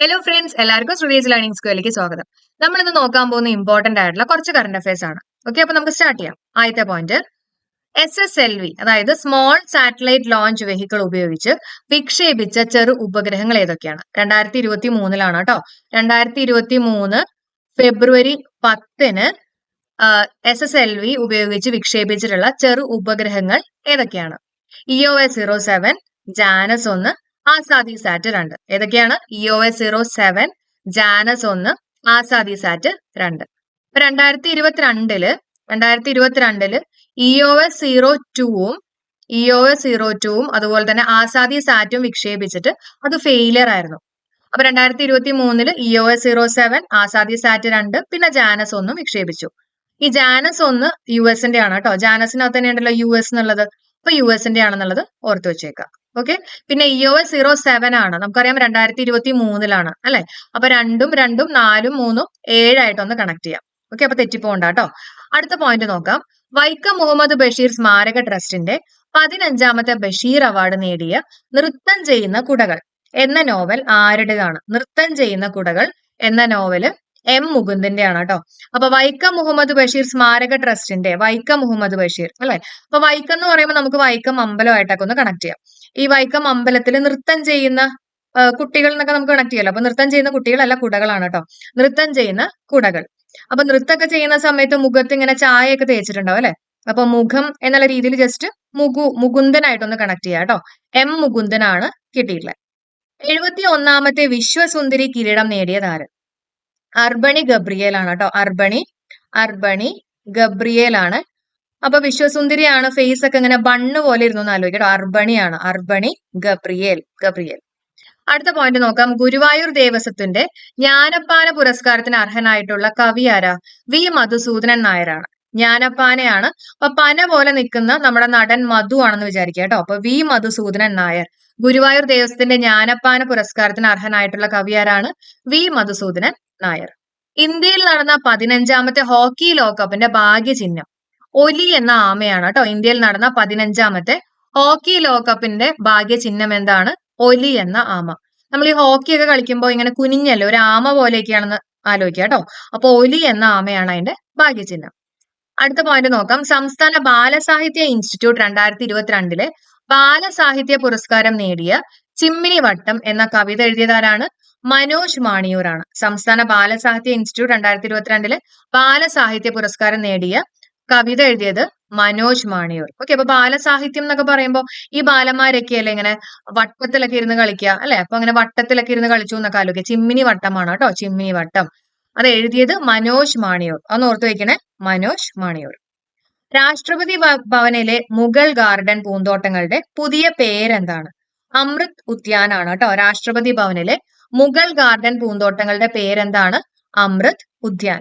Hello friends എല്ലാവർക്കും Shruthi's learning സ്കൂളിലേക്ക് സ്വാഗതം. നമ്മൾ ഇന്ന് നോക്കാൻ പോകുന്ന ഇമ്പോർട്ടന്റ് ആയിട്ടുള്ള കുറച്ച് കറണ്ട് അഫയേഴ്സ് ആണ്. ഓക്കെ അപ്പൊ നമുക്ക് സ്റ്റാർട്ട് ചെയ്യാം. ആദ്യത്തെ point S S L V അതായത് സ്മോൾ സാറ്റലൈറ്റ് ലോഞ്ച് വെഹിക്കിൾ ഉപയോഗിച്ച് വിക്ഷേപിച്ച ചെറു ഉപഗ്രഹങ്ങൾ ഏതൊക്കെയാണ്? രണ്ടായിരത്തി ഇരുപത്തി മൂന്നിലാണ് കേട്ടോ. രണ്ടായിരത്തി ഇരുപത്തി മൂന്ന് ഫെബ്രുവരി പത്തിന് എസ് എസ് എൽ വി ഉപയോഗിച്ച് വിക്ഷേപിച്ചിട്ടുള്ള ചെറു ഉപഗ്രഹങ്ങൾ ഏതൊക്കെയാണ്? EO S zero seven Janus ഒന്ന് ആസാദി സാറ്റ് രണ്ട്. ഏതൊക്കെയാണ്? EO S zero seven Janus ഒന്ന് ആസാദി സാറ്റ് രണ്ട്. ഇപ്പൊ രണ്ടായിരത്തി ഇരുപത്തിരണ്ടിൽ രണ്ടായിരത്തി ഇരുപത്തിരണ്ടിൽ ഇഒ എസ് സീറോ ടൂവും ഇഒ എസ് സീറോ ടൂവും അതുപോലെ തന്നെ ആസാദി സാറ്റും വിക്ഷേപിച്ചിട്ട് അത് ഫെയിലിയർ ആയിരുന്നു. അപ്പൊ രണ്ടായിരത്തി ഇരുപത്തി മൂന്നിൽ EO S zero seven Azadi sat രണ്ട് പിന്നെ ജാനസ് ഒന്നും വിക്ഷേപിച്ചു. ഈ ജാനസ് ഒന്ന് യു എസിന്റെ ആണ് കേട്ടോ. ജാനസിനകത്ത് തന്നെ ഉണ്ടല്ലോ യു എസ് എന്നുള്ളത്. അപ്പൊ യു എസിന്റെ ആണെന്നുള്ളത് ഓർത്തു വെച്ചേക്കാം. ഓക്കെ പിന്നെ E O S zero seven ആണ്. നമുക്കറിയാം രണ്ടായിരത്തി ഇരുപത്തി മൂന്നിലാണ് അല്ലെ? അപ്പൊ രണ്ടും രണ്ടും നാലും മൂന്നും ഏഴായിട്ടൊന്ന് കണക്ട് ചെയ്യാം. ഓക്കെ അപ്പൊ തെറ്റിപ്പോണ്ട കേട്ടോ അടുത്ത പോയിന്റ് നോക്കാം. വൈക്കം മുഹമ്മദ് ബഷീർ സ്മാരക ട്രസ്റ്റിന്റെ പതിനഞ്ചാമത്തെ ബഷീർ അവാർഡ് നേടിയ നൃത്തം ചെയ്യുന്ന കുടകൾ എന്ന നോവൽ ആരുടേതാണ്? നൃത്തം ചെയ്യുന്ന കുടകൾ എന്ന നോവൽ എം മുകുന്ദന്റെ ആണ് കേട്ടോ. അപ്പൊ വൈക്കം മുഹമ്മദ് ബഷീർ സ്മാരക ട്രസ്റ്റിന്റെ വൈക്കം മുഹമ്മദ് ബഷീർ അല്ലെ? അപ്പൊ വൈക്കം എന്ന് പറയുമ്പോൾ നമുക്ക് വൈക്കം അമ്പലമായിട്ടൊക്കെ ഒന്ന് കണക്ട് ചെയ്യാം. ഈ വൈക്കം അമ്പലത്തിൽ നൃത്തം ചെയ്യുന്ന കുട്ടികൾ എന്നൊക്കെ നമുക്ക് കണക്ട് ചെയ്യാലോ. അപ്പൊ നൃത്തം ചെയ്യുന്ന കുട്ടികളല്ല കുടകളാണ് കേട്ടോ. നൃത്തം ചെയ്യുന്ന കുടകൾ. അപ്പൊ നൃത്തമൊക്കെ ചെയ്യുന്ന സമയത്ത് മുഖത്ത് ഇങ്ങനെ ചായയൊക്കെ തേച്ചിട്ടുണ്ടാവും അല്ലെ? അപ്പൊ മുഖം എന്നുള്ള രീതിയിൽ ജസ്റ്റ് മുഗു മുകുന്ദനായിട്ടൊന്ന് കണക്ട് ചെയ്യാം കേട്ടോ. എം മുകുന്ദനാണ് കിട്ടിയിട്ടുള്ളത്. എഴുപത്തി ഒന്നാമത്തെ വിശ്വസുന്ദരി കിരീടം നേടിയതാരം അർബണി ഗബ്രിയേൽ ആണ് കേട്ടോ. അർബണി അർബണി ഗബ്രിയേൽ ആണ് അപ്പൊ വിശ്വസുന്ദരിയാണ് ഫേസ് ഒക്കെ ഇങ്ങനെ ബണ്ണ് പോലെ ഇരുന്നു ആലോചിക്കട്ടോ അർബണിയാണ്. R'Bonney Gabriel Gabriel. അടുത്ത പോയിന്റ് നോക്കാം. ഗുരുവായൂർ ദേവസ്വത്തിന്റെ ജ്ഞാനപ്പാന പുരസ്കാരത്തിന് അർഹനായിട്ടുള്ള കവി ആരാ? വി. മധുസൂദനൻ നായരാണ്. ജ്ഞാനപ്പാനയാണ്. അപ്പൊ പന പോലെ നിൽക്കുന്ന നമ്മുടെ നടൻ മധു ആണെന്ന് വിചാരിക്കുക കേട്ടോ. അപ്പൊ വി. മധുസൂദനൻ നായർ. ഗുരുവായൂർ ദേവസ്വത്തിന്റെ ജ്ഞാനപ്പാന പുരസ്കാരത്തിന് അർഹനായിട്ടുള്ള കവി ആരാണ്? വി. മധുസൂദനൻ. നായർ. ഇന്ത്യയിൽ നടന്ന പതിനഞ്ചാമത്തെ ഹോക്കി ലോകകപ്പിന്റെ ഭാഗ്യചിഹ്നം ഒലി എന്ന ആമയാണ് കേട്ടോ ഇന്ത്യയിൽ നടന്ന പതിനഞ്ചാമത്തെ ഹോക്കി ലോകകപ്പിന്റെ ഭാഗ്യചിഹ്നം എന്താണ്? ഒലി എന്ന ആമ. നമ്മൾ ഈ ഹോക്കി ഒക്കെ കളിക്കുമ്പോൾ ഇങ്ങനെ കുനിഞ്ഞല്ലോ? ഒരു ആമ പോലെയൊക്കെയാണെന്ന് ആലോചിക്കുക കേട്ടോ അപ്പൊ ഒലി എന്ന ആമയാണ് അതിന്റെ ഭാഗ്യചിഹ്നം. അടുത്ത പോയിന്റ് നോക്കാം. സംസ്ഥാന ബാലസാഹിത്യ ഇൻസ്റ്റിറ്റ്യൂട്ട് രണ്ടായിരത്തി ഇരുപത്തിരണ്ടിലെ ബാലസാഹിത്യ പുരസ്കാരം നേടിയ ചിമ്മിനി വട്ടം എന്ന കവിത എഴുതിയതാരാണ്? മനോജ് മാണിയൂരാണ്. സംസ്ഥാന ബാലസാഹിത്യ ഇൻസ്റ്റിറ്റ്യൂട്ട് രണ്ടായിരത്തി ഇരുപത്തിരണ്ടിൽ ബാലസാഹിത്യ പുരസ്കാരം നേടിയ കവിത എഴുതിയത് മനോജ് മാണിയൂർ. ഓക്കെ അപ്പൊ ബാലസാഹിത്യം എന്നൊക്കെ പറയുമ്പോൾ ഈ ബാലന്മാരൊക്കെ അല്ലേ ഇങ്ങനെ വട്ടത്തിലൊക്കെ ഇരുന്ന് കളിക്കുക അല്ലെ? അപ്പൊ അങ്ങനെ വട്ടത്തിലൊക്കെ ഇരുന്ന് കളിച്ചു എന്നൊക്കെ ആലോചിക്കുക ചിമ്മിനി വട്ടമാണ് കേട്ടോ ചിമ്മിനി വട്ടം. അത് എഴുതിയത് മനോജ് മാണിയൂർ. അത് ഓർത്തു വെക്കണേ മനോജ് മാണിയൂർ. രാഷ്ട്രപതി ഭവനിലെ മുഗൾ ഗാർഡൻ പൂന്തോട്ടങ്ങളുടെ പുതിയ പേരെന്താണ്? അമൃത് ഉദ്യാനാണ് കേട്ടോ രാഷ്ട്രപതി ഭവനിലെ മുഗൾ ഗാർഡൻ പൂന്തോട്ടങ്ങളുടെ പേരെന്താണ്? അമൃത് ഉദ്യാൻ.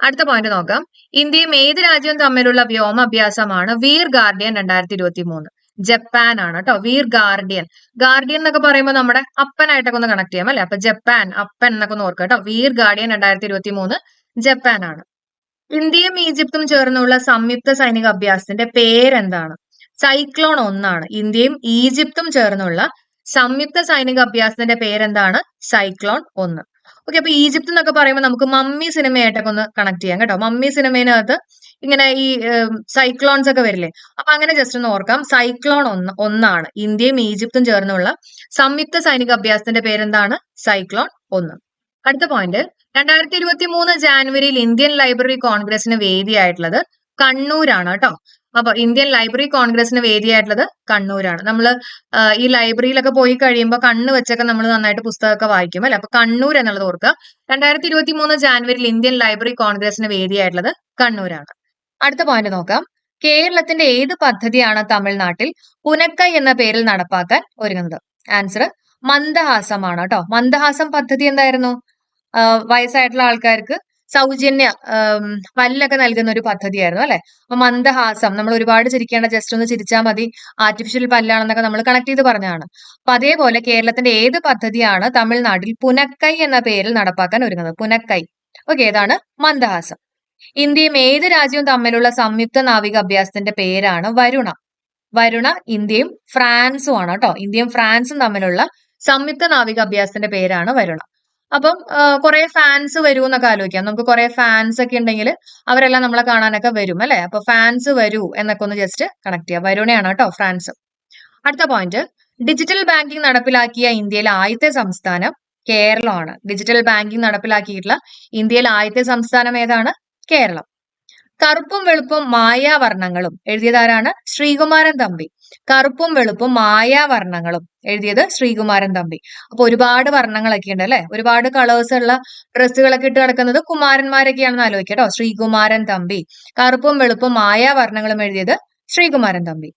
അടുത്ത പോയിന്റ് നോക്കാം. ഇന്ത്യയും ഏത് രാജ്യവും തമ്മിലുള്ള വ്യോമാഭ്യാസമാണ് വീർ ഗാർഡിയൻ രണ്ടായിരത്തി ഇരുപത്തി മൂന്ന് ജപ്പാൻ ആണ് കേട്ടോ വീർ ഗാർഡിയൻ. ഗാർഡിയൻ എന്നൊക്കെ പറയുമ്പോൾ നമ്മുടെ അപ്പനായിട്ടൊക്കെ ഒന്ന് കണക്ട് ചെയ്യാം അല്ലെ? അപ്പൊ ജപ്പാൻ അപ്പൻ എന്നൊക്കെ ഒന്ന് ഓർക്കുക കേട്ടോ. വീർ ഗാർഡിയൻ രണ്ടായിരത്തി ഇരുപത്തി മൂന്ന് ജപ്പാൻ ആണ്. ഇന്ത്യയും ഈജിപ്തും ചേർന്നുള്ള സംയുക്ത സൈനിക അഭ്യാസത്തിന്റെ പേരെന്താണ്? സൈക്ലോൺ ഒന്നാണ്. ഇന്ത്യയും ഈജിപ്തും ചേർന്നുള്ള സംയുക്ത സൈനിക അഭ്യാസത്തിന്റെ പേരെന്താണ്? സൈക്ലോൺ ഒന്ന്. ഓക്കെ അപ്പൊ ഈജിപ്ത് എന്നൊക്കെ പറയുമ്പോൾ നമുക്ക് മമ്മി സിനിമയായിട്ടൊക്കെ ഒന്ന് കണക്ട് ചെയ്യാം കേട്ടോ. മമ്മി സിനിമയിനകത്ത് ഇങ്ങനെ ഈ സൈക്ലോൺസ് ഒക്കെ വരില്ലേ? അപ്പൊ അങ്ങനെ ജസ്റ്റ് ഒന്ന് ഓർക്കാം. സൈക്ലോൺ ഒന്ന് ഒന്നാണ്. ഇന്ത്യയും ഈജിപ്തും ചേർന്നുള്ള സംയുക്ത സൈനിക അഭ്യാസത്തിന്റെ പേരെന്താണ്? സൈക്ലോൺ ഒന്ന്. അടുത്ത പോയിന്റ് രണ്ടായിരത്തി ഇരുപത്തി മൂന്ന് ജാനുവരിയിൽ ഇന്ത്യൻ ലൈബ്രറി കോൺഗ്രസിന് വേദിയായിട്ടുള്ളത് കണ്ണൂരാണ് കേട്ടോ. അപ്പൊ ഇന്ത്യൻ ലൈബ്രറി കോൺഗ്രസിന് വേദിയായിട്ടുള്ളത് കണ്ണൂരാണ്. നമ്മൾ ഈ ലൈബ്രറിയിലൊക്കെ പോയി കഴിയുമ്പോൾ കണ്ണ് വെച്ചൊക്കെ നമ്മൾ നന്നായിട്ട് പുസ്തകമൊക്കെ വായിക്കും അല്ലെ? അപ്പൊ കണ്ണൂർ എന്നുള്ളത് ഓർക്കുക. രണ്ടായിരത്തി ഇരുപത്തി മൂന്ന് ജാനുവരിയിൽ ഇന്ത്യൻ ലൈബ്രറി കോൺഗ്രസിന് വേദിയായിട്ടുള്ളത് കണ്ണൂരാണ്. അടുത്ത പോയിന്റ് നോക്കാം. കേരളത്തിന്റെ ഏത് പദ്ധതിയാണ് തമിഴ്നാട്ടിൽ പുനക്കൈ എന്ന പേരിൽ നടപ്പാക്കാൻ ഒരുങ്ങുന്നത്? ആൻസർ മന്ദഹാസമാണ് കേട്ടോ. മന്ദഹാസം പദ്ധതി എന്തായിരുന്നു? വയസ്സായിട്ടുള്ള ആൾക്കാർക്ക് സൗജന്യ പല്ലൊക്കെ നൽകുന്ന ഒരു പദ്ധതിയായിരുന്നു അല്ലെ? അപ്പൊ മന്ദഹാസം നമ്മൾ ഒരുപാട് ചിരിക്കേണ്ട ജസ്റ്റ് ഒന്ന് ചിരിച്ചാൽ മതി. ആർട്ടിഫിഷ്യൽ പല്ലാണെന്നൊക്കെ നമ്മൾ കണക്ട് ചെയ്ത് പറഞ്ഞതാണ്. അപ്പൊ അതേപോലെ കേരളത്തിന്റെ ഏത് പദ്ധതിയാണ് തമിഴ്നാട്ടിൽ പുനക്കൈ എന്ന പേരിൽ നടപ്പാക്കാൻ ഒരുങ്ങുന്നത്? പുനക്കൈ. ഓക്കെ ഏതാണ് മന്ദഹാസം. ഇന്ത്യയും ഏത് രാജ്യവും തമ്മിലുള്ള സംയുക്ത നാവിക അഭ്യാസത്തിന്റെ പേരാണ് വരുണ. വരുണ ഇന്ത്യയും ഫ്രാൻസും ആണ് കേട്ടോ. ഇന്ത്യയും ഫ്രാൻസും തമ്മിലുള്ള സംയുക്ത നാവിക അഭ്യാസത്തിന്റെ പേരാണ് വരുണ. അപ്പം കുറെ ഫാൻസ് വരൂ എന്നൊക്കെ ആലോചിക്കാം. നമുക്ക് കുറെ ഫാൻസ് ഒക്കെ ഉണ്ടെങ്കിൽ അവരെല്ലാം നമ്മളെ കാണാനൊക്കെ വരും അല്ലെ? അപ്പൊ ഫാൻസ് വരൂ എന്നൊക്കെ ഒന്ന് ജസ്റ്റ് കണക്ട് ചെയ്യാം. വരുണയാണ് കേട്ടോ ഫ്രാൻസ് അടുത്ത പോയിന്റ് ഡിജിറ്റൽ ബാങ്കിംഗ് നടപ്പിലാക്കിയ ഇന്ത്യയിലെ ആദ്യത്തെ സംസ്ഥാനം കേരളമാണ്. ഡിജിറ്റൽ ബാങ്കിംഗ് നടപ്പിലാക്കിയിട്ടുള്ള ഇന്ത്യയിലെ ആദ്യത്തെ സംസ്ഥാനം ഏതാണ്? കേരളം. കറുപ്പും വെളുപ്പും മായാവർണങ്ങളും. എഴുതിയതാരാണ് ശ്രീകുമാരൻ തമ്പി. കറുപ്പും വെളുപ്പും മായാവർണങ്ങളും എഴുതിയത് ശ്രീകുമാരൻ തമ്പി. അപ്പൊ ഒരുപാട് വർണങ്ങളൊക്കെ ഉണ്ട് അല്ലെ? ഒരുപാട് കളേഴ്സ് ഉള്ള ഡ്രസ്സുകളൊക്കെ ഇട്ട് കിടക്കുന്നത് കുമാരന്മാരൊക്കെയാണെന്ന് ആലോചിക്കട്ടോ ശ്രീകുമാരൻ തമ്പി. കറുപ്പും വെളുപ്പും മായാവർണങ്ങളും എഴുതിയത് ശ്രീകുമാരൻ തമ്പി.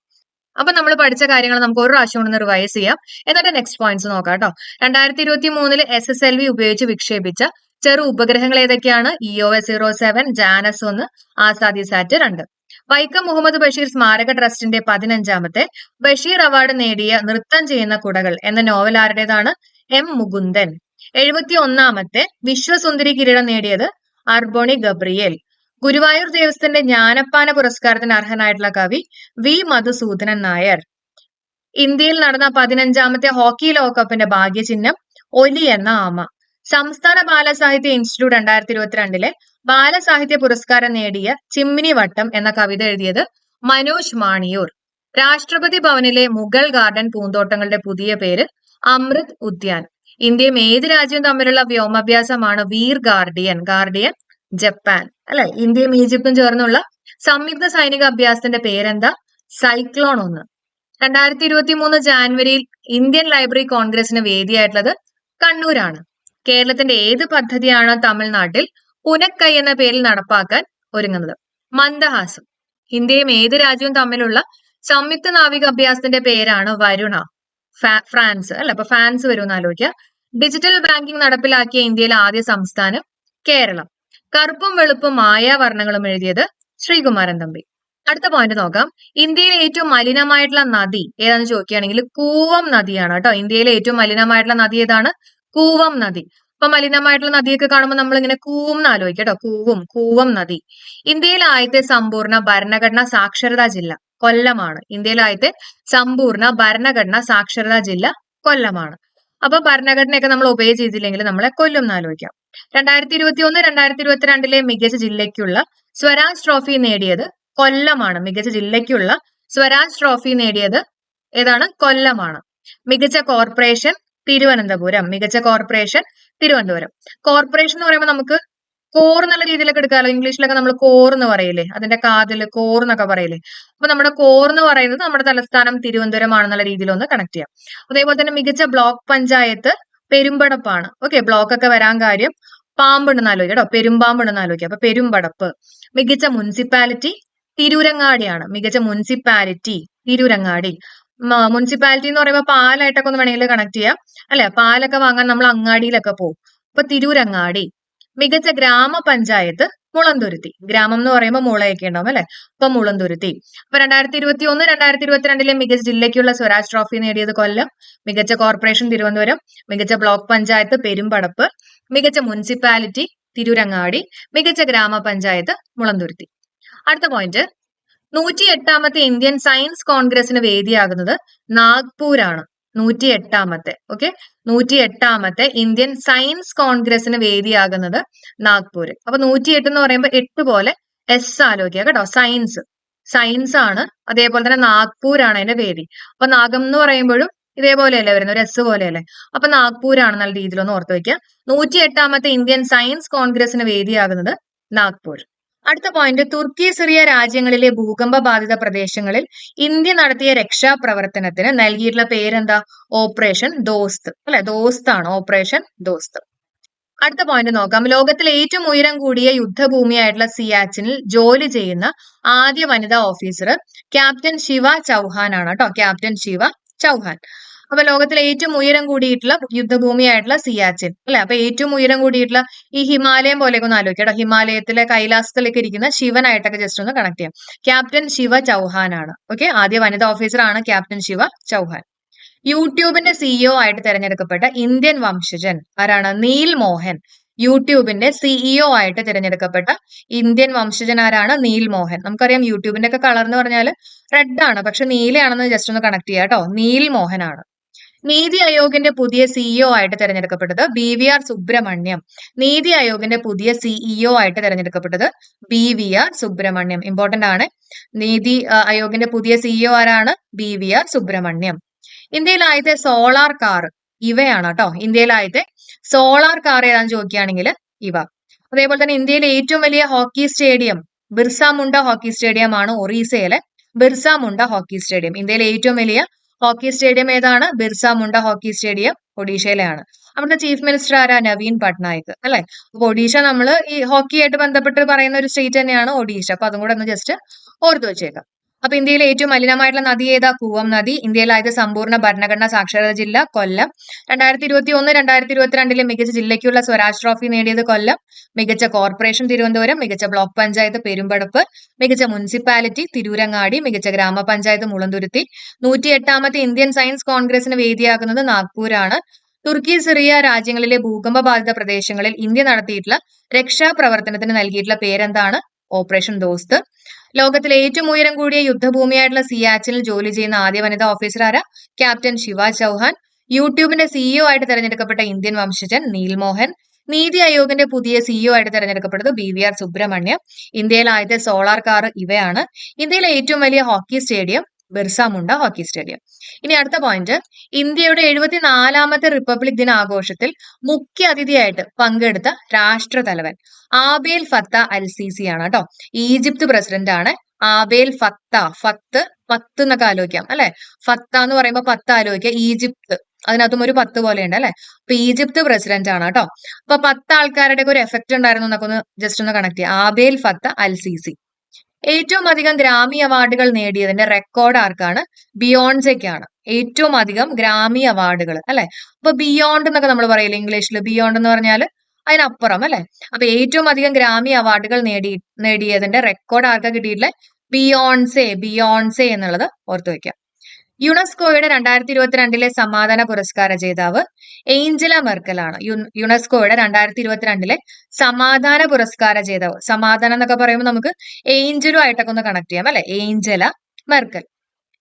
അപ്പൊ നമ്മൾ പഠിച്ച കാര്യങ്ങൾ നമുക്ക് ഒരു പ്രാവശ്യം ഒന്ന് റിവൈസ് ചെയ്യാം. എന്നിട്ട് നെക്സ്റ്റ് പോയിന്റ്സ് നോക്കാം കേട്ടോ രണ്ടായിരത്തി ഇരുപത്തി മൂന്നിൽ എസ് എസ് എൽ വി ഉപയോഗിച്ച് വിക്ഷേപിച്ച ചെറു ഉപഗ്രഹങ്ങൾ ഏതൊക്കെയാണ്? E O S zero seven Janus ഒന്ന് ആസാദി സാറ്റ് രണ്ട്. വൈക്കം മുഹമ്മദ് ബഷീർ സ്മാരക ട്രസ്റ്റിന്റെ പതിനഞ്ചാമത്തെ ബഷീർ അവാർഡ് നേടിയ നൃത്തം ചെയ്യുന്ന കുടകൾ എന്ന നോവൽ ആരുടേതാണ്? എം മുകുന്ദൻ. എഴുപത്തി ഒന്നാമത്തെ വിശ്വസുന്ദരി കിരീടം നേടിയത് അർബോണി ഗബ്രിയേൽ. ഗുരുവായൂർ ദേവസ്ഥന്റെ ജ്ഞാനപ്പാന പുരസ്കാരത്തിന് അർഹനായിട്ടുള്ള കവി വി മധുസൂദനൻ നായർ. ഇന്ത്യയിൽ നടന്ന പതിനഞ്ചാമത്തെ ഹോക്കി ലോകകപ്പിന്റെ ഭാഗ്യചിഹ്നം ഒലി എന്ന ആമ. സംസ്ഥാന ബാലസാഹിത്യ ഇൻസ്റ്റിറ്റ്യൂട്ട് രണ്ടായിരത്തി ഇരുപത്തിരണ്ടിലെ ബാലസാഹിത്യ പുരസ്കാരം നേടിയ ചിമ്മിനി വട്ടം എന്ന കവിത എഴുതിയത് മനോജ് മാണിയൂർ. രാഷ്ട്രപതി ഭവനിലെ മുഗൾ ഗാർഡൻ പൂന്തോട്ടങ്ങളുടെ പുതിയ പേര് അമൃത് ഉദ്യാൻ. ഇന്ത്യയും ഏത് രാജ്യവും തമ്മിലുള്ള വ്യോമാഭ്യാസമാണ് വീർ ഗാർഡിയൻ ഗാർഡിയൻ ജപ്പാൻ. അല്ലെ? ഇന്ത്യയും ഈജിപ്തും ചേർന്നുള്ള സംയുക്ത സൈനിക അഭ്യാസത്തിന്റെ പേരെന്താ? സൈക്ലോൺ ഒന്ന്. രണ്ടായിരത്തി ഇരുപത്തി മൂന്ന് ജാനുവരിയിൽ ഇന്ത്യൻ ലൈബ്രറി കോൺഗ്രസിന് വേദിയായിട്ടുള്ളത് കണ്ണൂരാണ്. കേരളത്തിന്റെ ഏത് പദ്ധതിയാണ് തമിഴ്നാട്ടിൽ പുനക്കൈ എന്ന പേരിൽ നടപ്പാക്കാൻ ഒരുങ്ങുന്നത്. മന്ദഹാസം. ഇന്ത്യയും ഏത് രാജ്യവും തമ്മിലുള്ള സംയുക്ത നാവിക അഭ്യാസത്തിന്റെ പേരാണ് വരുണ. ഫ്രാൻസ്. അല്ല അപ്പൊ ഫ്രാൻസ് വരുമെന്ന് ആലോചിക്കുക. ഡിജിറ്റൽ ബാങ്കിംഗ് നടപ്പിലാക്കിയ ഇന്ത്യയിലെ ആദ്യ സംസ്ഥാനം കേരളം. കറുപ്പും വെളുപ്പും മായാവർണങ്ങളും എഴുതിയത് ശ്രീകുമാരൻ തമ്പി. അടുത്ത പോയിന്റ് നോക്കാം. ഇന്ത്യയിലെ ഏറ്റവും മലിനമായിട്ടുള്ള നദി ഏതാണെന്ന് ചോദിക്കുകയാണെങ്കിൽ കൂവം നദിയാണ് കേട്ടോ. ഇന്ത്യയിലെ ഏറ്റവും മലിനമായിട്ടുള്ള നദി ഏതാണ്? കൂവം നദി. അപ്പൊ മലിനമായിട്ടുള്ള നദിയൊക്കെ കാണുമ്പോൾ നമ്മൾ ഇങ്ങനെ കൂവും എന്ന് ആലോചിക്കുക കേട്ടോ. കൂവും കൂവം നദി. ഇന്ത്യയിലെ ആദ്യത്തെ സമ്പൂർണ ഭരണഘടനാ സാക്ഷരതാ ജില്ല കൊല്ലമാണ്. ഇന്ത്യയിലെ ആദ്യത്തെ സമ്പൂർണ ഭരണഘടനാ സാക്ഷരതാ ജില്ല കൊല്ലമാണ്. അപ്പൊ ഭരണഘടനയൊക്കെ നമ്മൾ ഒബേ ചെയ്തില്ലെങ്കിൽ നമ്മളെ കൊല്ലം എന്ന് ആലോചിക്കാം. രണ്ടായിരത്തി ഇരുപത്തി ഒന്ന് രണ്ടായിരത്തി ഇരുപത്തിരണ്ടിലെ മികച്ച ജില്ലയ്ക്കുള്ള സ്വരാജ് ട്രോഫി നേടിയത് കൊല്ലമാണ്. മികച്ച ജില്ലയ്ക്കുള്ള സ്വരാജ് ട്രോഫി നേടിയത് ഏതാണ്? കൊല്ലമാണ്. മികച്ച കോർപ്പറേഷൻ തിരുവനന്തപുരം. മികച്ച കോർപ്പറേഷൻ തിരുവനന്തപുരം. കോർപ്പറേഷൻ എന്ന് പറയുമ്പോൾ നമുക്ക് കോർ എന്നുള്ള രീതിയിലൊക്കെ എടുക്കാമല്ലോ ഇംഗ്ലീഷിലൊക്കെ നമ്മൾ കോർ എന്ന് പറയില്ലേ? അതിന്റെ കാതിൽ കോർ എന്നൊക്കെ പറയില്ലേ? അപ്പൊ നമ്മുടെ കോർ എന്ന് പറയുന്നത് നമ്മുടെ തലസ്ഥാനം തിരുവനന്തപുരം ആണെന്നുള്ള രീതിയിൽ ഒന്ന് കണക്ട് ചെയ്യാം. അതേപോലെ തന്നെ മികച്ച ബ്ലോക്ക് പഞ്ചായത്ത് പെരുമ്പടപ്പാണ്. ഓക്കെ ബ്ലോക്ക് ഒക്കെ വരാൻ കാര്യം പാമ്പുണ്ടെന്ന് ആലോചിക്കാം കേട്ടോ. പെരുമ്പാമ്പുണ്ടെന്ന് ആലോചിക്കാം. അപ്പൊ പെരുമ്പടപ്പ്. മികച്ച മുനിസിപ്പാലിറ്റി തിരൂരങ്ങാടിയാണ് മികച്ച മുനിസിപ്പാലിറ്റി തിരൂരങ്ങാടി. മുനിസിപ്പാലിറ്റി എന്ന് പറയുമ്പോൾ പാലായിട്ടൊക്കെ ഒന്ന് വേണമെങ്കിൽ കണക്ട് ചെയ്യാം. അല്ലെ? പാലൊക്കെ വാങ്ങാൻ നമ്മൾ അങ്ങാടിയിലൊക്കെ പോകും അപ്പൊ തിരൂരങ്ങാടി മികച്ച ഗ്രാമപഞ്ചായത്ത് മുളന്തുരുത്തി. ഗ്രാമം എന്ന് പറയുമ്പോൾ മുളയൊക്കെ ഉണ്ടാവും അല്ലെ? അപ്പൊ മുളന്തുരുത്തി. അപ്പൊ രണ്ടായിരത്തി ഇരുപത്തി ഒന്ന് രണ്ടായിരത്തി ഇരുപത്തിരണ്ടിലെ മികച്ച ജില്ലയ്ക്കുള്ള സ്വരാജ് ട്രോഫി നേടിയത് കൊല്ലം. മികച്ച കോർപ്പറേഷൻ തിരുവനന്തപുരം. മികച്ച ബ്ലോക്ക് പഞ്ചായത്ത് പെരുമ്പടപ്പ്. മികച്ച മുനിസിപ്പാലിറ്റി തിരൂരങ്ങാടി. മികച്ച ഗ്രാമപഞ്ചായത്ത് മുളന്തുരുത്തി. അടുത്ത പോയിന്റ് നൂറ്റി എട്ടാമത്തെ ഇന്ത്യൻ സയൻസ് കോൺഗ്രസിന് വേദിയാകുന്നത് നാഗ്പൂരാണ്. നൂറ്റി എട്ടാമത്തെ ഓക്കെ നൂറ്റി എട്ടാമത്തെ ഇന്ത്യൻ സയൻസ് കോൺഗ്രസിന് വേദിയാകുന്നത് നാഗ്പൂര്. അപ്പൊ നൂറ്റി എട്ട് എന്ന് പറയുമ്പോൾ എട്ട് പോലെ എസ് ആലോചിക്കുക കേട്ടോ. സയൻസ്. സയൻസ് ആണ് അതേപോലെ തന്നെ നാഗ്പൂരാണ് അതിന്റെ വേദി. അപ്പൊ നാഗം എന്ന് പറയുമ്പോഴും ഇതേപോലെയല്ലേ വരുന്നത്? ഒരു എസ് പോലെയല്ലേ? അപ്പൊ നാഗ്പൂരാണ് നല്ല രീതിയിലൊന്ന് ഓർത്ത് വെക്കുക. നൂറ്റി എട്ടാമത്തെ ഇന്ത്യൻ സയൻസ് കോൺഗ്രസിന് വേദിയാകുന്നത് നാഗ്പൂർ അടുത്ത പോയിന്റ് തുർക്കി സിറിയ രാജ്യങ്ങളിലെ ഭൂകമ്പ ബാധിത പ്രദേശങ്ങളിൽ ഇന്ത്യ നടത്തിയ രക്ഷാപ്രവർത്തനത്തിന് നൽകിയിട്ടുള്ള പേരെന്താ? ഓപ്പറേഷൻ ദോസ്ത് അല്ലെ? ദോസ്താണ് ഓപ്പറേഷൻ ദോസ്ത് അടുത്ത പോയിന്റ് നോക്കാം. ലോകത്തിലെ ഏറ്റവും ഉയരം കൂടിയ യുദ്ധഭൂമിയായിട്ടുള്ള സിയാച്ചിനിൽ ജോലി ചെയ്യുന്ന ആദ്യ വനിതാ ഓഫീസർ ക്യാപ്റ്റൻ ശിവ ചൗഹാൻ ആണ് കേട്ടോ. ക്യാപ്റ്റൻ ശിവ ചൗഹാൻ. അപ്പൊ ലോകത്തിലെ ഏറ്റവും ഉയരം കൂടിയിട്ടുള്ള യുദ്ധഭൂമിയായിട്ടുള്ള സിയാച്ചിൻ അല്ലെ? അപ്പൊ ഏറ്റവും ഉയരം കൂടിയിട്ടുള്ള ഈ ഹിമാലയം പോലെയൊക്കെ ഒന്ന് ആലോചിക്കാം കേട്ടോ. ഹിമാലയത്തിലെ കൈലാസത്തിലേക്ക് ഇരിക്കുന്ന ശിവനായിട്ടൊക്കെ ജസ്റ്റ് ഒന്ന് കണക്ട് ചെയ്യാം. ക്യാപ്റ്റൻ ശിവ ചൗഹാൻ ആണ് ഓക്കെ ആദ്യ വനിതാ ഓഫീസറാണ് ക്യാപ്റ്റൻ ശിവ ചൗഹാൻ. യൂട്യൂബിന്റെ സിഇഒ ആയിട്ട് തിരഞ്ഞെടുക്കപ്പെട്ട ഇന്ത്യൻ വംശജൻ ആരാണ്? നീൽ മോഹൻ. യൂട്യൂബിന്റെ സിഇഒ ആയിട്ട് തിരഞ്ഞെടുക്കപ്പെട്ട ഇന്ത്യൻ വംശജൻ ആരാണ്? നീൽ മോഹൻ. നമുക്കറിയാം യൂട്യൂബിന്റെ ഒക്കെ കളർ എന്ന് പറഞ്ഞാൽ റെഡ് ആണ്. പക്ഷെ നീലയാണെന്ന് ജസ്റ്റ് ഒന്ന് കണക്ട് ചെയ്യാം കേട്ടോ. നീൽ മോഹൻ ആണ് നീതി ആയോഗിന്റെ പുതിയ സിഇഒ ആയിട്ട് തെരഞ്ഞെടുക്കപ്പെട്ടത് ബി വി ആർ സുബ്രഹ്മണ്യം. നീതി ആയോഗിന്റെ പുതിയ സിഇഒ ആയിട്ട് തെരഞ്ഞെടുക്കപ്പെട്ടത് B V R Subrahmanyam. Important ആണ്. നീതി ആയോഗിന്റെ പുതിയ സിഇഒ ആരാണ്? B V R Subrahmanyam. ഇന്ത്യയിൽ ആദ്യത്തെ സോളാർ കാർ ഇവയാണ് കേട്ടോ. ഇന്ത്യയിൽ ആദ്യത്തെ സോളാർ കാർ ഏതാന്ന് ചോദിക്കുകയാണെങ്കിൽ ഇവ. അതേപോലെ തന്നെ ഇന്ത്യയിലെ ഏറ്റവും വലിയ hockey stadium Birsa Munda hockey stadium ആണ് ഒറീസയിലെ ബിർസ മുണ്ട ഹോക്കി സ്റ്റേഡിയം. ഇന്ത്യയിലെ ഏറ്റവും വലിയ ഹോക്കി സ്റ്റേഡിയം ഏതാണ്? ബിർസ മുണ്ട ഹോക്കി സ്റ്റേഡിയം ഒഡീഷയിലാണ്. അവിടുത്തെ ചീഫ് മിനിസ്റ്റർ ആരാ? നവീൻ പട്നായിക് അല്ലെ? അപ്പൊ ഒഡീഷ നമ്മൾ ഈ ഹോക്കിയായിട്ട് ബന്ധപ്പെട്ട് പറയുന്ന ഒരു സ്റ്റേറ്റ് തന്നെയാണ് ഒഡീഷ. അപ്പൊ അതും കൂടെ ഒന്ന് ജസ്റ്റ് ഓർത്തു വെച്ചേക്കാം. അപ്പൊ ഇന്ത്യയിലെ ഏറ്റവും മലിനമായിട്ടുള്ള നദി ഏതാ? കൂവം നദി. ഇന്ത്യയിലായത് സമ്പൂർണ ഭരണഘടനാ സാക്ഷരത ജില്ല കൊല്ലം. രണ്ടായിരത്തി ഇരുപത്തി ഒന്ന് രണ്ടായിരത്തി ഇരുപത്തിരണ്ടിലെ മികച്ച ജില്ലയ്ക്കുള്ള സ്വരാജ് ട്രോഫി നേടിയത് കൊല്ലം. മികച്ച കോർപ്പറേഷൻ തിരുവനന്തപുരം മികച്ച ബ്ലോക്ക് പഞ്ചായത്ത് പെരുമ്പടപ്പ് മികച്ച മുനിസിപ്പാലിറ്റി തിരൂരങ്ങാടി മികച്ച ഗ്രാമപഞ്ചായത്ത് മുളന്തുരുത്തി. നൂറ്റി എട്ടാമത്തെ ഇന്ത്യൻ സയൻസ് കോൺഗ്രസിന് വേദിയാകുന്നത് നാഗ്പൂരാണ്. തുർക്കി സിറിയ രാജ്യങ്ങളിലെ ഭൂകമ്പ ബാധിത പ്രദേശങ്ങളിൽ ഇന്ത്യ നടത്തിയിട്ടുള്ള രക്ഷാപ്രവർത്തനത്തിന് നൽകിയിട്ടുള്ള പേരെന്താണ്? ഓപ്പറേഷൻ ദോസ്ത്. ലോകത്തിലെ ഏറ്റവും ഉയരം കൂടിയ യുദ്ധഭൂമിയായിട്ടുള്ള സിയാച്ചിനിൽ ജോലി ചെയ്യുന്ന ആദ്യ വനിതാ ഓഫീസർ ആരാ? ക്യാപ്റ്റൻ ശിവ ചൗഹാൻ. യൂട്യൂബിന്റെ സിഇഒ ആയിട്ട് തെരഞ്ഞെടുക്കപ്പെട്ട ഇന്ത്യൻ വംശജൻ നീൽ മോഹൻ. നീതി ആയോഗിന്റെ പുതിയ സിഇഒ ആയിട്ട് തെരഞ്ഞെടുക്കപ്പെട്ടത് ബി വി ആർ സുബ്രഹ്മണ്യം. ഇന്ത്യയിലെ ആദ്യത്തെ സോളാർ കാർ ഇവയാണ്. ഇന്ത്യയിലെ ഏറ്റവും വലിയ hockey stadium Birsa Munda hockey stadium. ഇനി അടുത്ത പോയിന്റ് ഇന്ത്യയുടെ എഴുപത്തിനാലാമത്തെ റിപ്പബ്ലിക് ദിന ആഘോഷത്തിൽ മുഖ്യ അതിഥിയായിട്ട് പങ്കെടുത്ത രാഷ്ട്രതലവൻ ആബേൽ ഫത്ത അൽ സിസി ആണ് കേട്ടോ. ഈജിപ്ത് പ്രസിഡന്റ് ആണ് ആബേൽ ഫത്ത. ഫത്ത് പത്ത് എന്നൊക്കെ ആലോചിക്കാം അല്ലെ? ഫത്ത എന്ന് പറയുമ്പോൾ പത്ത് ആലോചിക്കാം ഈജിപ്ത് അതിനകത്തും ഒരു പത്ത് പോലെ ഉണ്ട് അല്ലെ? അപ്പൊ ഈജിപ്ത് പ്രസിഡന്റ് ആണ് കേട്ടോ. അപ്പൊ പത്ത് ആൾക്കാരുടെ ഒരു എഫക്ട് ഉണ്ടായിരുന്നു എന്നൊക്കെ ഒന്ന് ജസ്റ്റ് ഒന്ന് കണക്ട് ചെയ്യാം. ആബേൽ ഫത്ത അൽ സീസി ഏറ്റവും അധികം ഗ്രാമി അവാർഡുകൾ നേടിയതിന്റെ റെക്കോർഡ് ആർക്കാണ്? ബിയോൺസെക്കാണ് ഏറ്റവും അധികം ഗ്രാമി അവാർഡുകൾ അല്ലെ? അപ്പൊ ബിയോണ്ട് എന്നൊക്കെ നമ്മൾ പറയില്ല ഇംഗ്ലീഷിൽ ബിയോണ്ട് എന്ന് പറഞ്ഞാൽ അതിനപ്പുറം അല്ലെ? അപ്പൊ ഏറ്റവും അധികം ഗ്രാമി അവാർഡുകൾ നേടി നേടിയതിന്റെ റെക്കോർഡ് ആർക്കാ കിട്ടിയിട്ടുള്ളത്? ബിയോൺസെ ബിയോൺസെ എന്നുള്ളത് ഓർത്തു വെക്കാം. യുനെസ്കോയുടെ രണ്ടായിരത്തി ഇരുപത്തിരണ്ടിലെ സമാധാന പുരസ്കാര ജേതാവ് ഏഞ്ചല മെർക്കലാണ്. യുനെസ്കോയുടെ രണ്ടായിരത്തി ഇരുപത്തിരണ്ടിലെ സമാധാന പുരസ്കാര ജേതാവ്. സമാധാനം എന്നൊക്കെ പറയുമ്പോൾ നമുക്ക് ഏഞ്ചലും ആയിട്ടൊക്കെ ഒന്ന് കണക്ട് ചെയ്യാം അല്ലെ? Angela Merkel.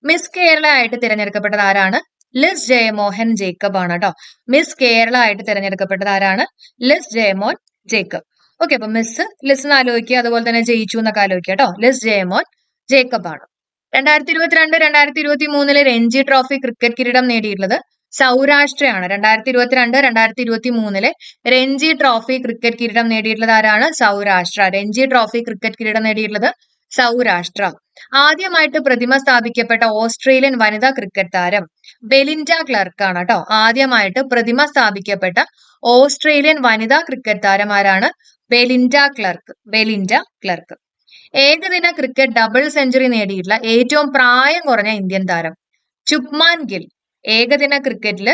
മിസ് കേരള ആയിട്ട് തിരഞ്ഞെടുക്കപ്പെട്ടത് ആരാണ്? ലിസ് ജയമോഹൻ ജേക്കബ് ആണ് കേട്ടോ. മിസ് കേരള ആയിട്ട് തിരഞ്ഞെടുക്കപ്പെട്ടത് ആരാണ്? Liz Jayamon Jacob. ഓക്കെ അപ്പൊ മിസ് ലിസ് എന്ന് ആലോചിക്കുക അതുപോലെ തന്നെ ജയിച്ചു എന്നൊക്കെ ആലോചിക്കുക കേട്ടോ. ലിസ് ജയമോൻ ജേക്കബ് ആണ്. രണ്ടായിരത്തി ഇരുപത്തിരണ്ട് രണ്ടായിരത്തി ഇരുപത്തി മൂന്നിൽ രഞ്ജി ട്രോഫി ക്രിക്കറ്റ് കിരീടം നേടിയിട്ടുള്ളത് സൗരാഷ്ട്രയാണ്. രണ്ടായിരത്തി ഇരുപത്തിരണ്ട് രണ്ടായിരത്തി ഇരുപത്തി മൂന്നിലെ രഞ്ജി ട്രോഫി ക്രിക്കറ്റ് കിരീടം നേടിയിട്ടുള്ളത് ആരാണ്? സൗരാഷ്ട്ര. രഞ്ജി ട്രോഫി ക്രിക്കറ്റ് കിരീടം നേടിയിട്ടുള്ളത് സൗരാഷ്ട്ര. ആദ്യമായിട്ട് പ്രതിമ സ്ഥാപിക്കപ്പെട്ട ഓസ്ട്രേലിയൻ വനിതാ ക്രിക്കറ്റ് താരം ബെലിൻഡ ക്ലർക്ക് ആണ് കേട്ടോ. ആദ്യമായിട്ട് പ്രതിമ സ്ഥാപിക്കപ്പെട്ട ഓസ്ട്രേലിയൻ വനിതാ ക്രിക്കറ്റ് താരം ആരാണ്? Belinda Clark. Belinda Clark. ഏകദിന ക്രിക്കറ്റ് ഡബിൾ സെഞ്ചുറി നേടിയിട്ടുള്ള ഏറ്റവും പ്രായം കുറഞ്ഞ ഇന്ത്യൻ താരം? ചുപ്മാൻ ഗിൽ. ഏകദിന ക്രിക്കറ്റിൽ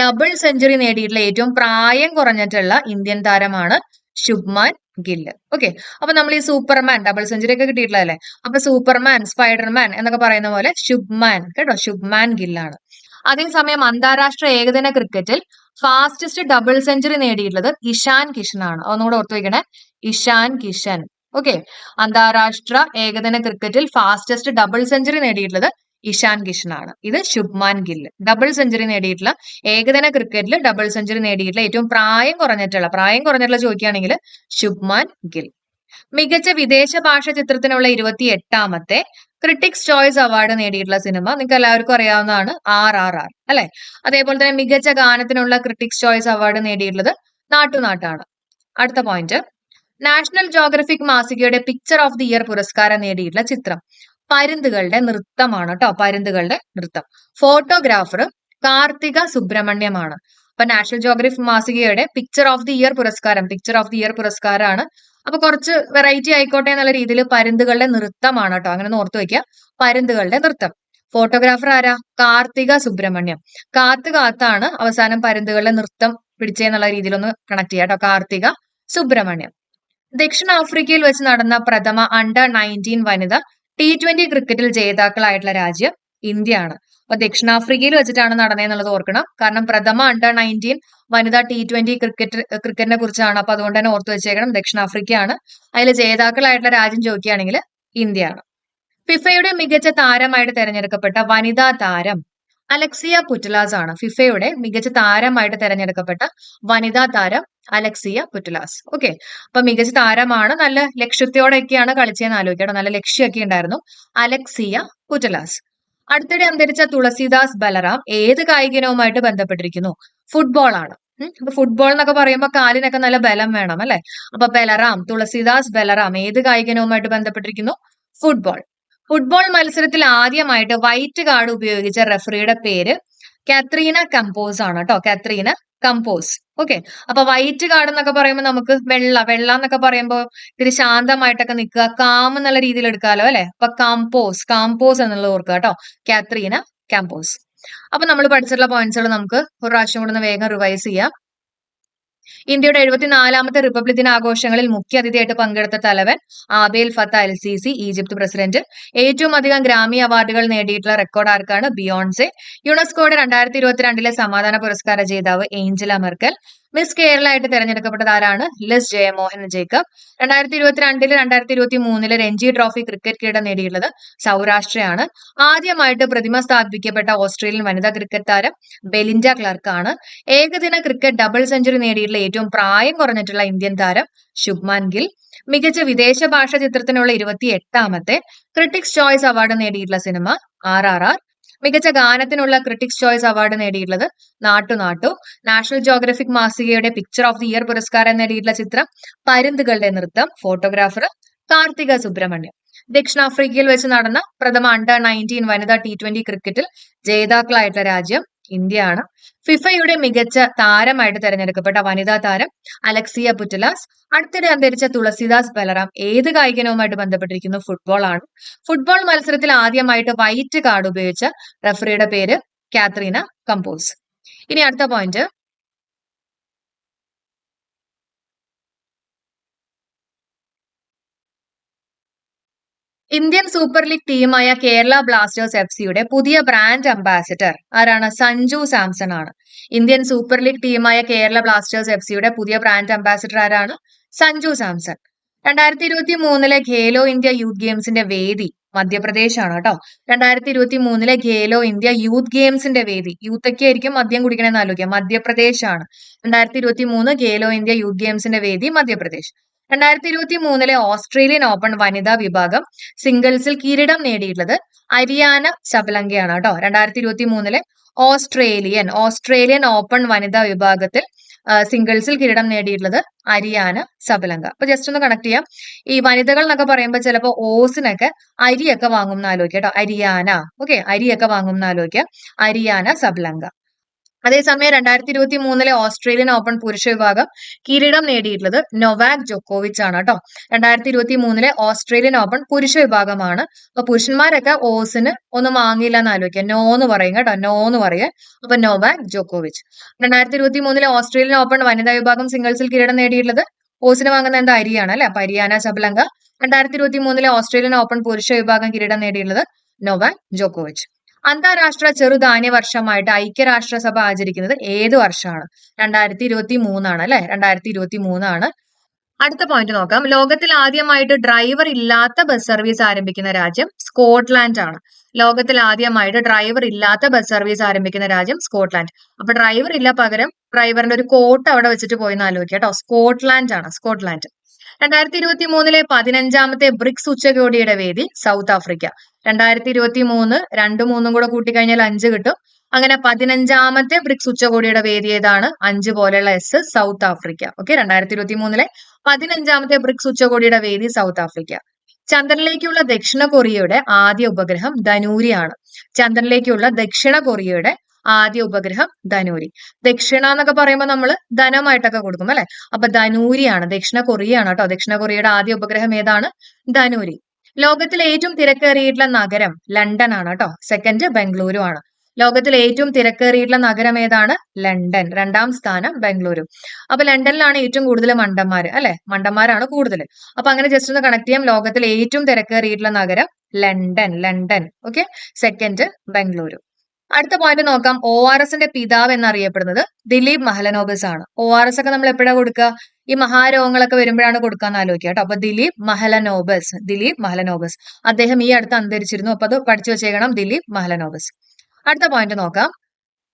ഡബിൾ സെഞ്ചുറി നേടിയിട്ടുള്ള ഏറ്റവും പ്രായം കുറഞ്ഞിട്ടുള്ള ഇന്ത്യൻ താരമാണ് ശുഭ്മാൻ ഗില്ല് ഓക്കെ അപ്പൊ നമ്മൾ ഈ സൂപ്പർമാൻ ഡബിൾ സെഞ്ചുറി ഒക്കെ കിട്ടിയിട്ടുള്ളതല്ലേ അപ്പൊ സൂപ്പർമാൻ സ്പൈഡർമാൻ എന്നൊക്കെ പറയുന്ന പോലെ ശുഭ്മാൻ കേട്ടോ? ശുഭ്മാൻ ഗില്ലാണ് അതേസമയം അന്താരാഷ്ട്ര ഏകദിന ക്രിക്കറ്റിൽ ഫാസ്റ്റസ്റ്റ് ഡബിൾ സെഞ്ചുറി നേടിയിട്ടുള്ളത് ഇഷാൻ കിഷൻ ആണ്. ഒന്നുകൂടെ ഓർത്തു വയ്ക്കണേ ഇഷാൻ കിഷൻ. ഓക്കെ അന്താരാഷ്ട്ര ഏകദിന ക്രിക്കറ്റിൽ ഫാസ്റ്റസ്റ്റ് ഡബിൾ സെഞ്ചുറി നേടിയിട്ടുള്ളത് ഇഷാൻ കിഷൻ ആണ് ഇത് ശുഭ്മാൻ ഗില്ല് ഡബിൾ സെഞ്ചുറി നേടിയിട്ടുള്ള ഏകദിന ക്രിക്കറ്റിൽ ഡബിൾ സെഞ്ചുറി നേടിയിട്ടുള്ള ഏറ്റവും പ്രായം കുറഞ്ഞിട്ടുള്ള പ്രായം കുറഞ്ഞിട്ടുള്ള ചോദിക്കുകയാണെങ്കിൽ ശുഭ്മാൻ ഗിൽ. മികച്ച വിദേശ ഭാഷ ചിത്രത്തിനുള്ള ഇരുപത്തി എട്ടാമത്തെ ക്രിട്ടിക്സ് ചോയ്സ് അവാർഡ് നേടിയിട്ടുള്ള സിനിമ നിങ്ങൾക്ക് എല്ലാവർക്കും അറിയാവുന്നതാണ് ആർ ആർ ആർ അല്ലെ? അതേപോലെ തന്നെ മികച്ച ഗാനത്തിനുള്ള ക്രിട്ടിക്സ് ചോയ്സ് അവാർഡ് നേടിയിട്ടുള്ളത് നാട്ടുനാട്ടാണ്. അടുത്ത പോയിന്റ് നാഷണൽ ജോഗ്രഫിക് മാസികയുടെ പിക്ചർ ഓഫ് ദി ഇയർ പുരസ്കാരം നേടിയിട്ടുള്ള ചിത്രം. പരുന്തുകളുടെ നൃത്തമാണ് കേട്ടോ പരുന്തുകളുടെ നൃത്തം. ഫോട്ടോഗ്രാഫർ കാർത്തിക സുബ്രഹ്മണ്യമാണ്. അപ്പൊ നാഷണൽ ജോഗ്രഫി മാസികയുടെ പിക്ചർ ഓഫ് ദി ഇയർ പുരസ്കാരം പിക്ചർ ഓഫ് ദി ഇയർ പുരസ്കാരമാണ്. അപ്പൊ കുറച്ച് വെറൈറ്റി ആയിക്കോട്ടെ എന്നുള്ള രീതിയിൽ പരുന്തുകളുടെ നൃത്തമാണ് കേട്ടോ അങ്ങനെ ഓർത്തു വയ്ക്കുക പരുന്തുകളുടെ നൃത്തം. ഫോട്ടോഗ്രാഫർ ആരാ? കാർത്തിക സുബ്രഹ്മണ്യം. കാത്തു കാത്താണ് അവസാനം പരുന്തുകളുടെ നൃത്തം പിടിച്ചെന്നുള്ള രീതിയിലൊന്ന് കണക്ട് ചെയ്യാം കേട്ടോ കാർത്തിക സുബ്രഹ്മണ്യം. ദക്ഷിണാഫ്രിക്കയിൽ വെച്ച് നടന്ന പ്രഥമ അണ്ടർ നയന്റീൻ വനിത ടി ട്വന്റി ക്രിക്കറ്റിൽ ജേതാക്കളായിട്ടുള്ള രാജ്യം ഇന്ത്യയാണ്. അപ്പൊ ദക്ഷിണാഫ്രിക്കയിൽ വെച്ചിട്ടാണ് നടന്നതെന്നുള്ളത് ഓർക്കണം. കാരണം പ്രഥമ അണ്ടർ നയന്റീൻ വനിതാ ടി ട്വന്റി ക്രിക്കറ്റ് ക്രിക്കറ്റിനെ കുറിച്ചാണ് അപ്പൊ അതുകൊണ്ട് തന്നെ ഓർത്ത് വെച്ചേക്കണം. ദക്ഷിണാഫ്രിക്കയാണ്. അതിൽ ജേതാക്കളായിട്ടുള്ള രാജ്യം ചോദിക്കുകയാണെങ്കിൽ ഇന്ത്യയാണ്. ഫിഫയുടെ മികച്ച താരമായിട്ട് തെരഞ്ഞെടുക്കപ്പെട്ട വനിതാ താരം അലക്സിയ പുറ്റലാസ് ആണ് ഫിഫയുടെ മികച്ച താരമായിട്ട് തെരഞ്ഞെടുക്കപ്പെട്ട വനിതാ താരം അലക്സിയ പുറ്റലാസ്. ഓക്കെ അപ്പൊ മികച്ച താരമാണ് നല്ല ലക്ഷ്യത്തോടെയൊക്കെയാണ് കളിച്ചതെന്ന് ആലോചിക്കണം നല്ല ലക്ഷ്യമൊക്കെ ഉണ്ടായിരുന്നു അലക്സിയ പുറ്റലാസ്. അടുത്തിടെ അന്തരിച്ച തുളസിദാസ് ബലറാം ഏത് കായികനവുമായിട്ട് ബന്ധപ്പെട്ടിരിക്കുന്നു? ഫുട്ബോൾ ആണ്. അപ്പൊ ഫുട്ബോൾ എന്നൊക്കെ പറയുമ്പോൾ കാലിനൊക്കെ നല്ല ബലം വേണം അല്ലെ? അപ്പൊ ബലറാം തുളസിദാസ് ബലറാം ഏത് കായികനവുമായിട്ട് ബന്ധപ്പെട്ടിരിക്കുന്നു? ഫുട്ബോൾ ഫുട്ബോൾ മത്സരത്തിൽ ആദ്യമായിട്ട് വൈറ്റ് കാർഡ് ഉപയോഗിച്ച റെഫറിയുടെ പേര് കാത്രീന കമ്പോസ് ആണ് കേട്ടോ കാത്രീന കമ്പോസ് ഓക്കെ അപ്പൊ വൈറ്റ് കാർഡ് എന്നൊക്കെ പറയുമ്പോൾ നമുക്ക് വെള്ള വെള്ള എന്നൊക്കെ പറയുമ്പോൾ ഇത്തിരി ശാന്തമായിട്ടൊക്കെ നിൽക്കുക. കാം എന്നുള്ള രീതിയിൽ എടുക്കാലോ അല്ലെ? അപ്പൊ കാംപോസ് കാംപോസ് എന്നുള്ളത് ഓർക്കുക കേട്ടോ കാത്രീന കാമ്പോസ് അപ്പൊ നമ്മൾ പഠിച്ചിട്ടുള്ള പോയിന്റ്സുകൾ നമുക്ക് ഒരു പ്രാവശ്യം കൂടെ വേഗം റിവൈസ് ചെയ്യാം. ഇന്ത്യയുടെ എഴുപത്തിനാലാമത്തെ റിപ്പബ്ലിക് ദിനാഘോഷങ്ങളിൽ മുഖ്യ അതിഥിയായിട്ട് പങ്കെടുത്ത തലവൻ Abdel Fattah el Sisi Egypt president. ഏറ്റവും അധികം ഗ്രാമി അവാർഡുകൾ നേടിയിട്ടുള്ള റെക്കോർഡ് ആർക്കാണ് ബിയോൺസെ. യുനെസ്കോയുടെ രണ്ടായിരത്തി ഇരുപത്തിരണ്ടിലെ സമാധാന പുരസ്കാര ജേതാവ് ഏഞ്ചല മെർക്കൽ. മിസ് കേരള ആയിട്ട് തെരഞ്ഞെടുക്കപ്പെട്ടത് ആരാണ്? ലിസ് ജയമോഹൻ ജേക്കബ് രണ്ടായിരത്തി ഇരുപത്തിരണ്ടിൽ രണ്ടായിരത്തി ഇരുപത്തി മൂന്നിൽ രഞ്ജി ട്രോഫി ക്രിക്കറ്റ് കിരീടം നേടിയിട്ടുള്ളത് സൗരാഷ്ട്രയാണ്. ആദ്യമായിട്ട് പ്രതിമ സ്ഥാപിക്കപ്പെട്ട ഓസ്ട്രേലിയൻ വനിതാ ക്രിക്കറ്റ് താരം ബെലിൻഡ ക്ലർക്ക് ആണ്. ഏകദിന ക്രിക്കറ്റ് ഡബിൾ സെഞ്ചുറി നേടിയിട്ടുള്ള ഏറ്റവും പ്രായം കുറഞ്ഞിട്ടുള്ള ഇന്ത്യൻ താരം ശുഭ്മാൻ ഗിൽ. മികച്ച വിദേശ ഭാഷ ചിത്രത്തിനുള്ള ഇരുപത്തി എട്ടാമത്തെ ക്രിട്ടിക്സ് ചോയ്സ് അവാർഡ് നേടിയിട്ടുള്ള സിനിമ ആർ ആർ ആർ. മികച്ച ഗാനത്തിനുള്ള ക്രിട്ടിക്സ് ചോയ്സ് അവാർഡ് നേടിയിട്ടുള്ളത് നാട്ടു നാട്ടു. നാഷണൽ ജോഗ്രഫിക് മാസികയുടെ പിക്ചർ ഓഫ് ദി ഇയർ പുരസ്കാരം നേടിയിട്ടുള്ള ചിത്രം പരുന്തുകളുടെ നൃത്തം ഫോട്ടോഗ്രാഫർ കാർത്തിക സുബ്രഹ്മണ്യം. ദക്ഷിണാഫ്രിക്കയിൽ വെച്ച് നടന്ന പ്രഥമ അണ്ടർ നയന്റീൻ വനിതാ ടി ട്വന്റി ക്രിക്കറ്റിൽ ജേതാക്കളായിട്ടുള്ള രാജ്യം ഇന്ത്യയാണ്. ഫിഫയുടെ മികച്ച താരമായിട്ട് തെരഞ്ഞെടുക്കപ്പെട്ട വനിതാ താരം അലക്സിയ പുറ്റലാസ് അടുത്തിടെ അന്തരിച്ച തുളസിദാസ് ബലറാം ഏത് കായികനവുമായിട്ട് ബന്ധപ്പെട്ടിരിക്കുന്നു? ഫുട്ബോൾ ആണ്. ഫുട്ബോൾ മത്സരത്തിൽ ആദ്യമായിട്ട് വൈറ്റ് കാർഡ് ഉപയോഗിച്ച റഫറിയുടെ പേര് കാത്രീന കമ്പോസ്. ഇനി അടുത്ത പോയിന്റ് ഇന്ത്യൻ സൂപ്പർ ലീഗ് ടീമായ കേരള ബ്ലാസ്റ്റേഴ്സ് എഫ് സിയുടെ പുതിയ ബ്രാൻഡ് അംബാസിഡർ ആരാണ്? സഞ്ജു സാംസൺ ആണ്. ഇന്ത്യൻ സൂപ്പർ ലീഗ് ടീമായ കേരള ബ്ലാസ്റ്റേഴ്സ് എഫ് സിയുടെ പുതിയ ബ്രാൻഡ് അംബാസിഡർ ആരാണ്? സഞ്ജു സാംസൺ. രണ്ടായിരത്തി ഇരുപത്തി മൂന്നിലെ ഖേലോ ഇന്ത്യ യൂത്ത് ഗെയിംസിന്റെ വേദി മധ്യപ്രദേശ് ആണ് കേട്ടോ. രണ്ടായിരത്തി ഇരുപത്തി മൂന്നിലെ ഖേലോ ഇന്ത്യ യൂത്ത് ഗെയിംസിന്റെ വേദി യൂത്ത് ഒക്കെ ആയിരിക്കും മദ്യം കുടിക്കണമെന്ന് ആലോചിക്കുക മധ്യപ്രദേശ് ആണ് രണ്ടായിരത്തി ഇരുപത്തി മൂന്ന് ഖേലോ ഇന്ത്യ യൂത്ത് ഗെയിംസിന്റെ വേദി മധ്യപ്രദേശ്. രണ്ടായിരത്തി ഇരുപത്തി മൂന്നിലെ ഓസ്ട്രേലിയൻ ഓപ്പൺ വനിതാ വിഭാഗം സിംഗിൾസിൽ കിരീടം നേടിയിട്ടുള്ളത് അരിയാന ശബലങ്കയാണ് കേട്ടോ. രണ്ടായിരത്തി ഇരുപത്തി മൂന്നിലെ ഓസ്ട്രേലിയൻ ഓസ്ട്രേലിയൻ ഓപ്പൺ വനിതാ വിഭാഗത്തിൽ സിംഗിൾസിൽ കിരീടം നേടിയിട്ടുള്ളത് അരിയാന സബലങ്ക അപ്പൊ ജസ്റ്റ് ഒന്ന് കണക്ട് ചെയ്യാം. ഈ വനിതകൾ എന്നൊക്കെ പറയുമ്പോൾ ചിലപ്പോൾ ഓസിനൊക്കെ അരിയൊക്കെ വാങ്ങും എന്ന് കേട്ടോ. അരിയാന ഓക്കെ അരിയൊക്കെ വാങ്ങും എന്ന് അരിയാന സബലങ്ക അതേസമയം രണ്ടായിരത്തി ഇരുപത്തി മൂന്നിലെ ഓസ്ട്രേലിയൻ ഓപ്പൺ പുരുഷ വിഭാഗം കിരീടം നേടിയിട്ടുള്ളത് നൊവാക് ജോക്കോവിച്ച് ആണ് കേട്ടോ രണ്ടായിരത്തി ഇരുപത്തി മൂന്നിലെ ഓസ്ട്രേലിയൻ ഓപ്പൺ പുരുഷ വിഭാഗമാണ്. അപ്പൊ പുരുഷന്മാരൊക്കെ ഓസിന് ഒന്നും വാങ്ങിയില്ല എന്ന് ആലോചിക്കുക. നോ എന്ന് പറയും കേട്ടോ നോ എന്ന് പറയുക. അപ്പൊ നൊവാക് ജോക്കോവിച്ച്. രണ്ടായിരത്തി ഇരുപത്തി മൂന്നിലെ ഓസ്ട്രേലിയൻ ഓപ്പൺ വനിതാ വിഭാഗം സിംഗിൾസിൽ കിരീടം നേടിയിട്ടുള്ളത് ഓസിന് വാങ്ങുന്ന എന്താ അരിയാണ് അല്ലെ? അപ്പൊ അരിയാന സബലങ്ക രണ്ടായിരത്തി ഇരുപത്തി മൂന്നിലെ ഓസ്ട്രേലിയൻ ഓപ്പൺ പുരുഷ വിഭാഗം കിരീടം നേടിയിട്ടുള്ളത് നൊവാക് ജോക്കോവിച്ച്. അന്താരാഷ്ട്ര ചെറുധാന്യ വർഷമായിട്ട് ഐക്യരാഷ്ട്രസഭ ആചരിക്കുന്നത് ഏത് വർഷമാണ്? രണ്ടായിരത്തി ഇരുപത്തി മൂന്നാണ് അല്ലെ? രണ്ടായിരത്തി ഇരുപത്തി മൂന്നാണ് അടുത്ത പോയിന്റ് നോക്കാം. ലോകത്തിൽ ആദ്യമായിട്ട് ഡ്രൈവർ ഇല്ലാത്ത ബസ് സർവീസ് ആരംഭിക്കുന്ന രാജ്യം സ്കോട്ട്ലാൻഡ് ആണ്. ലോകത്തിൽ ആദ്യമായിട്ട് ഡ്രൈവർ ഇല്ലാത്ത ബസ് സർവീസ് ആരംഭിക്കുന്ന രാജ്യം സ്കോട്ട്ലാൻഡ്. അപ്പൊ ഡ്രൈവർ ഇല്ല പകരം ഡ്രൈവറിന്റെ ഒരു കോട്ട് അവിടെ വെച്ചിട്ട് പോയി എന്ന് കേട്ടോ. സ്കോട്ട്ലാൻഡ് ആണ് സ്കോട്ട്ലാൻഡ്. രണ്ടായിരത്തി ഇരുപത്തി മൂന്നിലെ പതിനഞ്ചാമത്തെ ബ്രിക്സ് ഉച്ചകോടിയുടെ വേദി സൗത്ത് ആഫ്രിക്ക. രണ്ടായിരത്തി ഇരുപത്തി മൂന്ന് രണ്ടും മൂന്നും കൂടെ കൂട്ടിക്കഴിഞ്ഞാൽ അഞ്ച് കിട്ടും. അങ്ങനെ പതിനഞ്ചാമത്തെ ബ്രിക്സ് ഉച്ചകോടിയുടെ വേദി ഏതാണ്? അഞ്ച് പോലെയുള്ള എസ് സൗത്ത് ആഫ്രിക്ക. ഓക്കെ രണ്ടായിരത്തി ഇരുപത്തി മൂന്നിലെ പതിനഞ്ചാമത്തെ ബ്രിക്സ് ഉച്ചകോടിയുടെ വേദി സൗത്ത് ആഫ്രിക്ക. ചന്ദ്രനിലേക്കുള്ള ദക്ഷിണ കൊറിയയുടെ ആദ്യ ഉപഗ്രഹം ധനൂരിയാണ്. ചന്ദ്രനിലേക്കുള്ള ദക്ഷിണ കൊറിയയുടെ ആദ്യ ഉപഗ്രഹം ധനൂരി. ദക്ഷിണ എന്നൊക്കെ പറയുമ്പോൾ നമ്മൾ ധനമായിട്ടൊക്കെ കൊടുക്കും അല്ലെ? അപ്പൊ ധനൂരിയാണ് ദക്ഷിണ കൊറിയയാണ് കേട്ടോ. ദക്ഷിണ കൊറിയയുടെ ആദ്യ ഉപഗ്രഹം ഏതാണ്? ധനൂരി. ലോകത്തിലെ ഏറ്റവും തിരക്കേറിയിട്ടുള്ള നഗരം ലണ്ടൻ ആണ് കേട്ടോ. സെക്കൻഡ് ബംഗളൂരു ആണ് ലോകത്തിലെ ഏറ്റവും തിരക്കേറിയിട്ടുള്ള നഗരം ഏതാണ്? ലണ്ടൻ. രണ്ടാം സ്ഥാനം ബംഗളൂരു അപ്പൊ ലണ്ടനിലാണ് ഏറ്റവും കൂടുതൽ മണ്ടന്മാർ അല്ലെ? മണ്ടന്മാരാണ് കൂടുതൽ. അപ്പൊ അങ്ങനെ ജസ്റ്റ് ഒന്ന് കണക്ട് ചെയ്യാം. ലോകത്തിലെ ഏറ്റവും തിരക്കേറിയിട്ടുള്ള നഗരം London. London. Okay second Bengaluru അടുത്ത പോയിന്റ് നോക്കാം. ഒ ആർ എസിന്റെ പിതാവ് എന്നറിയപ്പെടുന്നത് ദിലീപ് മഹലനോബിസ് ആണ് ഒ ആർ എസ് ഒക്കെ നമ്മൾ എപ്പോഴാണ് കൊടുക്കുക? ഈ മഹാരോഗങ്ങളൊക്കെ വരുമ്പോഴാണ് കൊടുക്കാന്ന് ആലോചിക്കുക കേട്ടോ. അപ്പൊ ദിലീപ് മഹലനോബസ് ദിലീപ് മഹലനോബസ്. അദ്ദേഹം ഈ അടുത്ത് അന്തരിച്ചിരുന്നു. അപ്പൊ അത് പഠിച്ചു വെച്ചേക്കണം ദിലീപ് മഹലനോബസ്. അടുത്ത പോയിന്റ് നോക്കാം.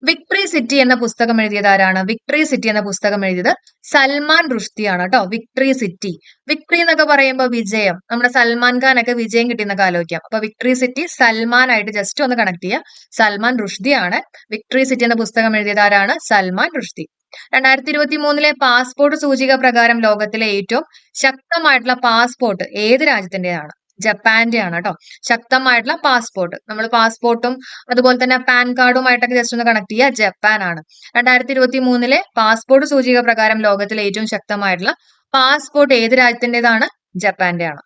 വിക്ടറി സിറ്റി എന്ന പുസ്തകം എഴുതിയത് ആരാണ്? വിക്ടറി സിറ്റി എന്ന പുസ്തകം എഴുതിയത് സൽമാൻ റുഷ്ദിയാണ് കേട്ടോ. Victory city. വിക്ടറി എന്നൊക്കെ പറയുമ്പോൾ വിജയം. നമ്മുടെ സൽമാൻ ഖാൻ ഒക്കെ വിജയം കിട്ടിയെന്നൊക്കെ ആലോചിക്കാം. അപ്പൊ വിക്ടറി സിറ്റി സൽമാൻ ആയിട്ട് ജസ്റ്റ് ഒന്ന് കണക്ട് ചെയ്യുക സൽമാൻ റുഷ്ദിയാണ് വിക്ടറി സിറ്റി എന്ന പുസ്തകം എഴുതിയത് ആരാണ്? സൽമാൻ റുഷ്ദി. രണ്ടായിരത്തി ഇരുപത്തി മൂന്നിലെ പാസ്പോർട്ട് സൂചിക പ്രകാരം ലോകത്തിലെ ഏറ്റവും ശക്തമായിട്ടുള്ള പാസ്പോർട്ട് ഏത് രാജ്യത്തിന്റെയാണ് ജപ്പാന്റെ ആണ് കേട്ടോ. ശക്തമായിട്ടുള്ള പാസ്പോർട്ട് നമ്മൾ പാസ്പോർട്ടും അതുപോലെ തന്നെ പാൻ കാർഡുമായിട്ടൊക്കെ ജസ്റ്റ് ഒന്ന് കണക്ട് ചെയ്യുക. ജപ്പാൻ ആണ്. രണ്ടായിരത്തി ഇരുപത്തി മൂന്നിലെ പാസ്പോർട്ട് സൂചിക പ്രകാരം ലോകത്തിലെ ഏറ്റവും ശക്തമായിട്ടുള്ള പാസ്പോർട്ട് ഏത് രാജ്യത്തിന്റെതാണ്? ജപ്പാന്റെ ആണ്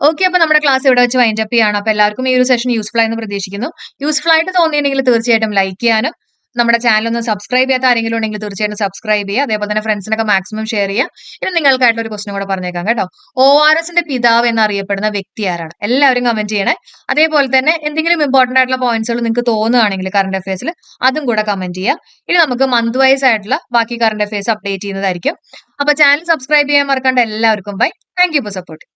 ഓക്കെ അപ്പൊ നമ്മുടെ ക്ലാസ് ഇവിടെ വെച്ച് വൈൻഡപ്പ് ചെയ്യാണ്. അപ്പൊ എല്ലാവർക്കും ഈ ഒരു സെഷൻ യൂസ്ഫുൾ ആയെന്ന് പ്രതീക്ഷിക്കുന്നു. യൂസ്ഫുൾ ആയിട്ട് തോന്നിയിട്ടുണ്ടെങ്കിൽ തീർച്ചയായിട്ടും ലൈക്ക് ചെയ്യാനും നമ്മുടെ ചാനൽ ഒന്ന് സബ്സ്ക്രൈബ് ചെയ്യാത്ത ആരെങ്കിലും ഉണ്ടെങ്കിൽ തീർച്ചയായിട്ടും സബ്സ്ക്രൈബ് ചെയ്യുക. അതേപോലെ തന്നെ ഫ്രണ്ട്സിനൊക്കെ മാക്സിമം ഷെയർ ചെയ്യുക. ഇനി നിങ്ങൾക്കായിട്ടുള്ള ഒരു ക്വസ്റ്റൻ കൂടെ പറഞ്ഞേക്കാം കേട്ടോ. ഒ ആർ എസിന്റെ പിതാവ് എന്നറിയപ്പെടുന്ന വ്യക്തി ആരാണ്? എല്ലാവരും കമന്റ് ചെയ്യണേ. അതേപോലെ തന്നെ എന്തെങ്കിലും ഇമ്പോർട്ടന്റ് ആയിട്ടുള്ള പോയിന്റ്സുകൾ നിങ്ങൾക്ക് തോന്നുകയാണെങ്കിൽ കറണ്ട് അഫയേഴ്സിൽ അതും കൂടെ കമന്റ് ചെയ്യുക. ഇനി നമുക്ക് മന്ത് വൈസ് ആയിട്ടുള്ള ബാക്കി കറണ്ട് അഫയേഴ്സ് അപ്ഡേറ്റ് ചെയ്യുന്നതായിരിക്കും. അപ്പൊ ചാനൽ സബ്സ്ക്രൈബ് ചെയ്യാൻ മറക്കേണ്ട എല്ലാവർക്കും bye thank you for support